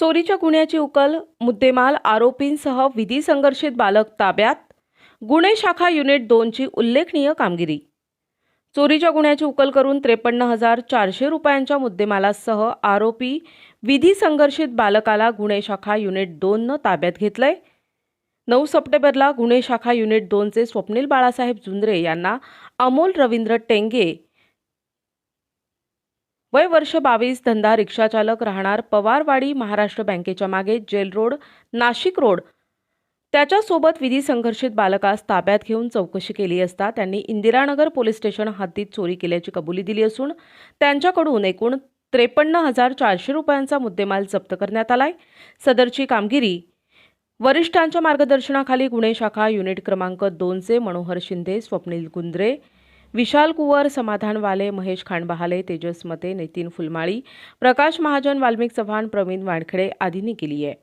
चोरीच्या गुन्ह्याची उकल मुद्देमाल आरोपींसह विधी संघर्षित बालक ताब्यात गुन्हे शाखा युनिट दोनची उल्लेखनीय कामगिरी. चोरीच्या गुन्ह्याची उकल करून त्रेपन्न हजार चारशे रुपयांच्या मुद्देमालासह आरोपी विधी संघर्षित बालकाला गुन्हे शाखा युनिट दोननं ताब्यात घेतलंय. नऊ सप्टेंबरला गुन्हे शाखा युनिट दोनचे स्वप्नील बाळासाहेब झुंद्रे यांना अमोल रवींद्र टेंगे वय वर्ष बावीस धंदा रिक्षाचालक राहणार पवारवाडी महाराष्ट्र बँकेच्या मागे जेल रोड नाशिक रोड. त्याच्यासोबत विधी संघर्षित बालकास ताब्यात घेऊन चौकशी केली असता त्यांनी इंदिरानगर पोलीस स्टेशन हद्दीत चोरी केल्याची कबुली दिली असून त्यांच्याकडून एकूण त्रेपन्न हजार चारशे रुपयांचा मुद्देमाल जप्त करण्यात आलाय. सदरची कामगिरी वरिष्ठांच्या मार्गदर्शनाखाली गुन्हे शाखा युनिट क्रमांक दोनचे मनोहर शिंदे स्वप्नील गुंद्रे विशाल कुवर समाधान वाले महेश खांडबहाले तेजस मते नितीन फुलमाळी प्रकाश महाजन वाल्मिक चव्हाण प्रवीण वानखेडे आदींनी केली आहे.